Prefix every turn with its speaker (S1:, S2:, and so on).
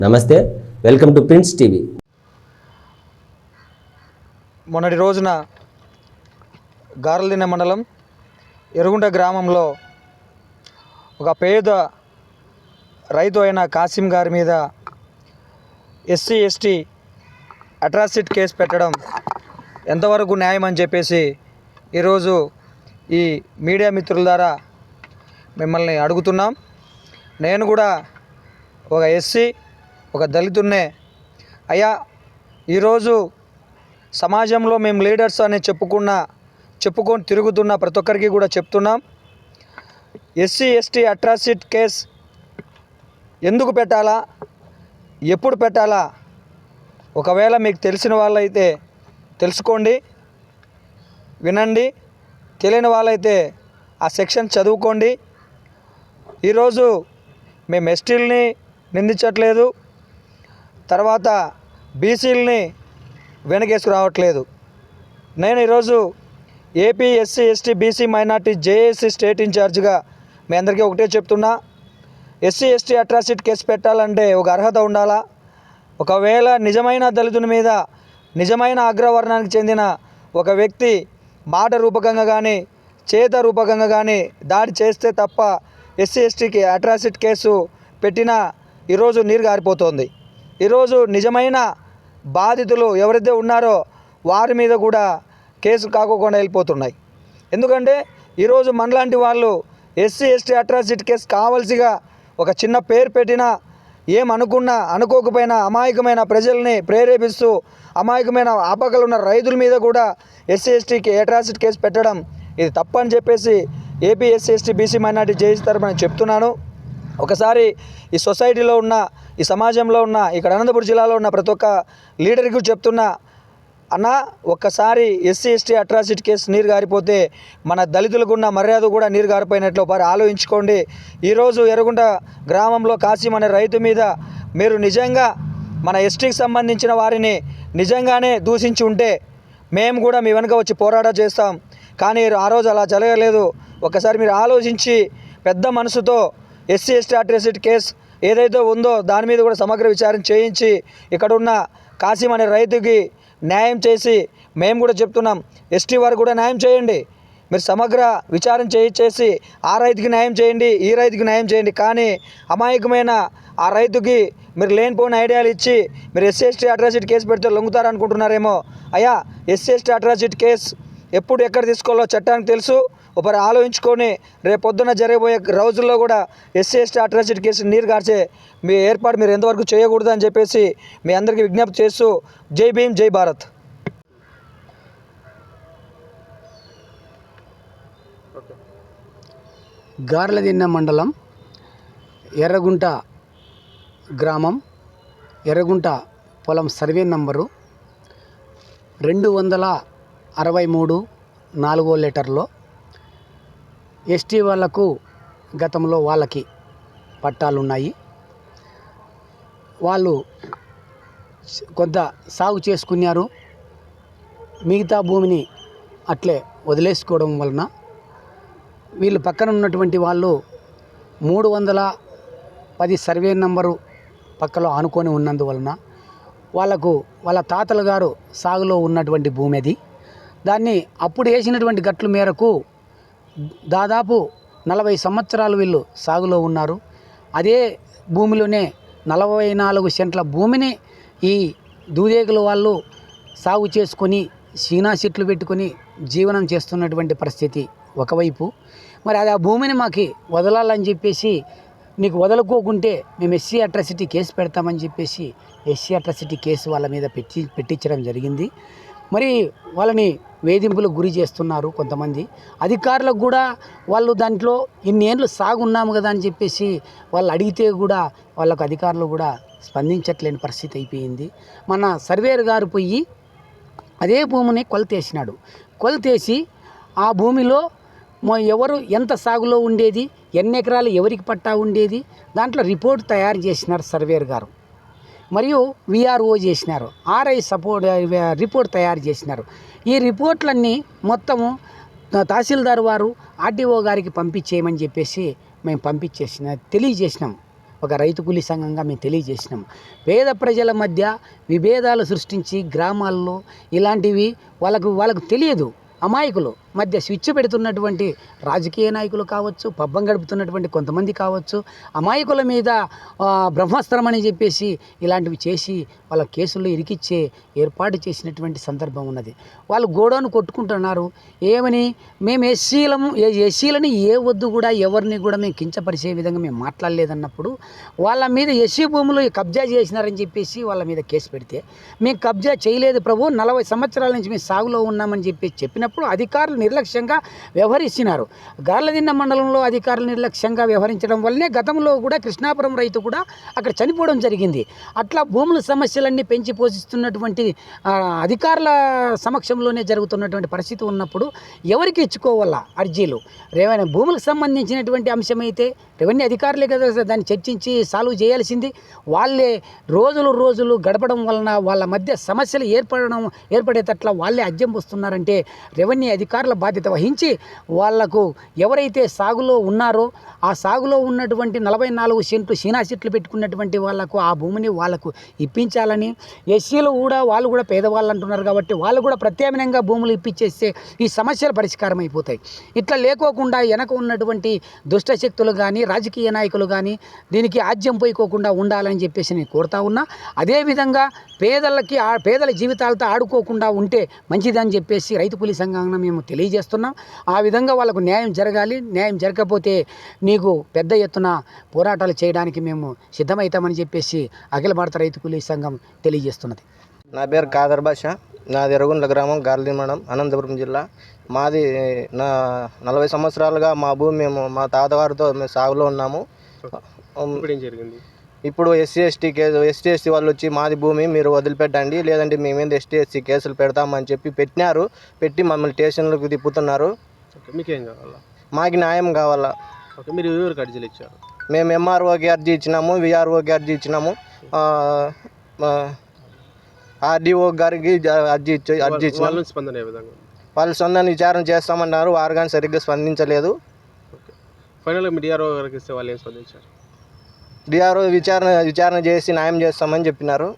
S1: నమస్తే welcome to prince TV.
S2: మొన్నటి రోజున గారలదిన మండలం ఎరుగుంట గ్రామంలో ఒక పేద రైతు అయిన కాసిం గారి మీద ఎస్సీ ఎస్టీ అట్రాసిటీ కేసు పెట్టడం ఎంతవరకు న్యాయం అని చెప్పేసి ఈరోజు ఈ మీడియా మిత్రుల ద్వారా మిమ్మల్ని అడుగుతున్నాం. నేను కూడా ఒక ఎస్సీ ఒక దళితున్నే. అయ్యా ఈరోజు సమాజంలో మేము లీడర్స్ అని చెప్పుకున్న చెప్పుకొని తిరుగుతున్న ప్రతి ఒక్కరికి కూడా చెప్తున్నాం. ఎస్సీ ఎస్టీ అట్రాసిటీ కేస్ ఎందుకు పెట్టాలా? ఎప్పుడు పెట్టాలా? ఒకవేళ మీకు తెలిసిన వాళ్ళైతే తెలుసుకోండి వినండి తెలియని వాళ్ళైతే ఆ సెక్షన్ చదువుకోండి. ఈరోజు మేము ఎస్టీల్ని నిందించట్లేదు. తర్వాత బీసీలని వెనకేసుకు రావట్లేదు నేను ఈరోజు AP SC ST BC minority JAC state ఇన్ఛార్జ్గా మీ అందరికీ ఒకటే చెప్తున్నా. ఎస్సీ ఎస్టీ అట్రాసిటీ కేసు పెట్టాలంటే ఒక అర్హత ఉండాలా? ఒకవేళ నిజమైన దళితుని మీద నిజమైన అగ్రవర్ణానికి చెందిన ఒక వ్యక్తి మాట రూపకంగా కానీ చేత రూపకంగా కానీ దాడి చేస్తే తప్ప ఎస్సీ ఎస్టీకి అట్రాసిటీ కేసు పెట్టినా ఈరోజు నీరు గారిపోతుంది. ఈరోజు నిజమైన బాధితులు ఎవరైతే ఉన్నారో వారి మీద కూడా కేసు కాకోకుండా వెళ్ళిపోతున్నాయి. ఎందుకంటే ఈరోజు మనలాంటి వాళ్ళు ఎస్సీ ఎస్టీ అట్రాసిటీ కేసు కావాల్సిగా ఒక చిన్న పేరు పెట్టినా ఏమనుకున్నా అనుకోకపోయినా అమాయకమైన ప్రజల్ని ప్రేరేపిస్తూ అమాయకమైన ఆపకలు ఉన్న రైతుల మీద కూడా ఎస్సీ ఎస్టీకి అట్రాసిటీ కేసు పెట్టడం ఇది తప్పని చెప్పేసి AP SC ST BC minority JC చెప్తున్నాను. ఒకసారి ఈ సొసైటీలో ఉన్న ఈ సమాజంలో ఉన్న ఇక్కడ అనంతపురం జిల్లాలో ఉన్న ప్రతి ఒక్క లీడర్కి చెప్తున్నా అన్న ఒక్కసారి ఎస్సీ ఎస్టీ అట్రాసిటీ కేసు నీరు గారిపోతే మన దళితులకు ఉన్న మర్యాద కూడా నీరు గారిపోయినట్లు వారు ఆలోచించుకోండి. ఈరోజు ఎర్రగుంట గ్రామంలో కాసిం అనే రైతు మీద మీరు నిజంగా మన ఎస్టీకి సంబంధించిన వారిని నిజంగానే దూషించి ఉంటే మేము కూడా మీ వెనుక వచ్చి పోరాట చేస్తాం. కానీ ఆ రోజు అలా జరగలేదు. ఒకసారి మీరు ఆలోచించి పెద్ద మనసుతో ఎస్సీ ఎస్టీ అట్రాసిటీ కేసు ఏదైతే ఉందో దాని మీద కూడా సమగ్ర విచారణ చేయించి ఇక్కడున్న కాసిం అనే రైతుకి న్యాయం చేసి మేము కూడా చెప్తున్నాం ఎస్టీ వారు కూడా న్యాయం చేయండి. మీరు సమగ్ర విచారణ చేయించేసి ఆ రైతుకి న్యాయం చేయండి ఈ రైతుకి న్యాయం చేయండి. కానీ అమాయకమైన ఆ రైతుకి మీరు లేనిపోయిన ఐడియాలు ఇచ్చి మీరు ఎస్సీ ఎస్టీ అట్రాసిటీ కేసు పెడితే లొంగుతారనుకుంటున్నారేమో అయ్యా ఎస్సీ ఎస్టీ అట్రాసిటీ కేసు ఎప్పుడు ఎక్కడ తీసుకోవాలో చట్టానికి తెలుసు. ఒకరు ఆలోచించుకొని రేపు జరగబోయే రోజుల్లో కూడా ఎస్సీ ఎస్టీ అట్రాసిటీ కేసు నీరు గార్చే మీ ఏర్పాటు మీరు ఎంతవరకు చేయకూడదు అని చెప్పేసి మీ అందరికీ విజ్ఞప్తి చేస్తూ జై భీమ్ జై భారత్.
S3: గార్లదిన్న మండలం ఎర్రగుంట గ్రామం ఎర్రగుంట పొలం సర్వే నంబరు రెండు వందల అరవై మూడు నాలుగో లీటర్లో ఎస్టీ వాళ్ళకు గతంలో వాళ్ళకి పట్టాలు ఉన్నాయి వాళ్ళు కొంత సాగు చేసుకున్నారు. మిగతా భూమిని అట్లే వదిలేసుకోవడం వలన వీళ్ళు పక్కన ఉన్నటువంటి వాళ్ళు మూడు వందల పది సర్వే నంబరు పక్కలో ఆనుకొని ఉన్నందువలన వాళ్ళకు వాళ్ళ తాతల గారు సాగులో ఉన్నటువంటి భూమి అది. దాన్ని అప్పుడు వేసినటువంటి గట్ల మేరకు దాదాపు నలభై సంవత్సరాలు వీళ్ళు సాగులో ఉన్నారు. అదే భూమిలోనే నలభై నాలుగు సెంట్ల భూమిని ఈ దూదేగుల వాళ్ళు సాగు చేసుకొని సీనా చెట్లు పెట్టుకొని జీవనం చేస్తున్నటువంటి పరిస్థితి ఒకవైపు. మరి అది ఆ భూమిని మాకు వదలాలని చెప్పేసి నీకు వదలుకోకుంటే మేము ఎస్సీ అట్రాసిటీ కేసు పెడతామని చెప్పేసి ఎస్సీ అట్రాసిటీ కేసు వాళ్ళ మీద పెట్టి పెట్టించడం జరిగింది. మరి వాళ్ళని వేధింపులకు గురి చేస్తున్నారు కొంతమంది. అధికారులకు కూడా వాళ్ళు దాంట్లో ఇన్ని ఏళ్ళు సాగున్నాము కదా అని చెప్పేసి వాళ్ళు అడిగితే కూడా వాళ్ళకు అధికారులు కూడా స్పందించట్లేని పరిస్థితి అయిపోయింది. మన సర్వేర్ గారు పోయి అదే భూమిని కొలతేసినాడు. కొలతేసి ఆ భూమిలో ఎవరు ఎంత సాగులో ఉండేది ఎన్ని ఎకరాలు ఎవరికి పట్టా ఉండేది దాంట్లో రిపోర్ట్ తయారు చేసినారు సర్వేర్ గారు. మరియు విఆర్ఓ చేసినారు. ఆర్ఐ సపోర్ట్ రిపోర్ట్ తయారు చేసినారు. ఈ రిపోర్ట్లన్నీ మొత్తము తహసీల్దార్ వారు ఆర్డీఓ గారికి పంపించేయమని చెప్పేసి మేము పంపించేసిన తెలియజేసినాం. ఒక రైతు కూలీ సంఘంగా మేము తెలియజేసినాం. పేద ప్రజల మధ్య విభేదాలు సృష్టించి గ్రామాల్లో ఇలాంటివి వాళ్ళకు వాళ్ళకు తెలియదు. అమాయకులు. మధ్య స్విచ్ పెడుతున్నటువంటి రాజకీయ నాయకులు కావచ్చు పబ్బం గడుపుతున్నటువంటి కొంతమంది కావచ్చు అమాయకుల మీద బ్రహ్మాస్త్రం అని చెప్పేసి ఇలాంటివి చేసి వాళ్ళ కేసుల్లో ఇరికిచ్చే ఏర్పాటు చేసినటువంటి సందర్భం ఉన్నది. వాళ్ళు గోడౌన్ కొట్టుకుంటున్నారు. ఏమని? మేము ఎస్సీలము ఎస్సీలని ఏ వద్దు కూడా ఎవరిని కూడా మేము కించపరిచే విధంగా మేము మాట్లాడలేదన్నప్పుడు వాళ్ళ మీద ఎస్సీ భూములు కబ్జా చేసినారని చెప్పేసి వాళ్ళ మీద కేసు పెడితే మేము కబ్జా చేయలేదు ప్రభు నలభై సంవత్సరాల నుంచి మేము సాగులో ఉన్నామని చెప్పి చెప్పినప్పుడు అధికారులు నిర్లక్ష్యంగా వ్యవహరిస్తున్నారు. గార్లదిన్న మండలంలో అధికారులు నిర్లక్ష్యంగా వ్యవహరించడం వల్లనే గతంలో కూడా కృష్ణాపురం రైతు కూడా అక్కడ చనిపోవడం జరిగింది. అట్లా భూముల సమస్యలన్నీ పెంచి పోషిస్తున్నటువంటి అధికారుల సమక్షంలోనే జరుగుతున్నటువంటి పరిస్థితి ఉన్నప్పుడు ఎవరికి ఇచ్చుకోవాలా అర్జీలు? రేవన్యూ భూములకు సంబంధించినటువంటి అంశమైతే రెవెన్యూ అధికారులే కదా దాన్ని చర్చించి సాల్వ్ చేయాల్సింది. వాళ్ళే రోజులు రోజులు గడపడం వలన వాళ్ళ మధ్య సమస్యలు ఏర్పడడం ఏర్పడేటట్ల వాళ్ళే అజ్జం వస్తున్నారంటే రెవెన్యూ అధికారులు బాధ్యత వహించి వాళ్ళకు ఎవరైతే సాగులో ఉన్నారో ఆ సాగులో ఉన్నటువంటి నలభై నాలుగు సెంట్లు సీనా చెట్లు పెట్టుకున్నటువంటి వాళ్ళకు ఆ భూమిని వాళ్ళకు ఇప్పించాలని ఎస్సీలు కూడా వాళ్ళు కూడా పేదవాళ్ళు అంటున్నారు కాబట్టి వాళ్ళు కూడా ప్రత్యామ్నాయంగా భూములు ఇప్పించేస్తే ఈ సమస్యలు పరిష్కారం అయిపోతాయి ఇట్లా లేకోకుండా వెనక ఉన్నటువంటి దుష్ట శక్తులు కానీ రాజకీయ నాయకులు కానీ దీనికి ఆజ్యం పోయికోకుండా ఉండాలని చెప్పేసి నేను కోరుతా ఉన్నా. అదేవిధంగా పేదలకి ఆ పేదల జీవితాలతో ఆడుకోకుండా ఉంటే మంచిదని చెప్పేసి రైతు కూలీ సంఘాన మేము తెలియజేస్తున్నాం. ఆ విధంగా వాళ్ళకు న్యాయం జరగాలి. న్యాయం జరగకపోతే నీకు పెద్ద ఎత్తున పోరాటాలు చేయడానికి మేము సిద్ధమవుతామని చెప్పేసి అఖిల భారత రైతు కూలీ సంఘం తెలియజేస్తున్నది.
S4: నా పేరు కాదర్ భాష. నాది ఎరగుండ్ల గ్రామం గార్లీ మండలం అనంతపురం జిల్లా. మాది నా నలభై సంవత్సరాలుగా మా భూమి మేము మా తాతవారితో మేము సాగులో ఉన్నాము.
S5: ఇప్పుడు ఏం జరిగింది?
S4: ఇప్పుడు SC ST case ST ST వాళ్ళు వచ్చి మాది భూమి మీరు వదిలిపెట్టండి. లేదంటే మీ మీద ఎస్టీ ఎస్సీ కేసులు పెడతామని చెప్పి పెట్టినారు. పెట్టి మమ్మల్ని స్టేషన్లకు తిప్పుతున్నారు.
S5: మీకేం కావాలా?
S4: మాకు న్యాయం కావాలా.
S5: ఓకే మీరు ఎవరికి అర్జీలు ఇచ్చారు.
S4: మేము ఎంఆర్ఓకి అర్జీ ఇచ్చినాము విఆర్ఓకి అర్జీ ఇచ్చినాము. ఆర్డీఓ గారికి అర్జీ ఇచ్చి అర్జీ
S5: వాళ్ళ
S4: ఇచ్చినాము
S5: స్పందన విధంగా
S4: వాళ్ళు సొంత విచారణ చేస్తామన్నారు. వారు కానీ సరిగ్గా స్పందించలేదు.
S5: ఫైనల్గా మీ డిఆర్ఓ గారికి ఇస్తే వాళ్ళు ఏం స్పందించారు?
S4: డిఆర్ఓ విచారణ విచారణ చేసి న్యాయం చేస్తామని చెప్పినారు.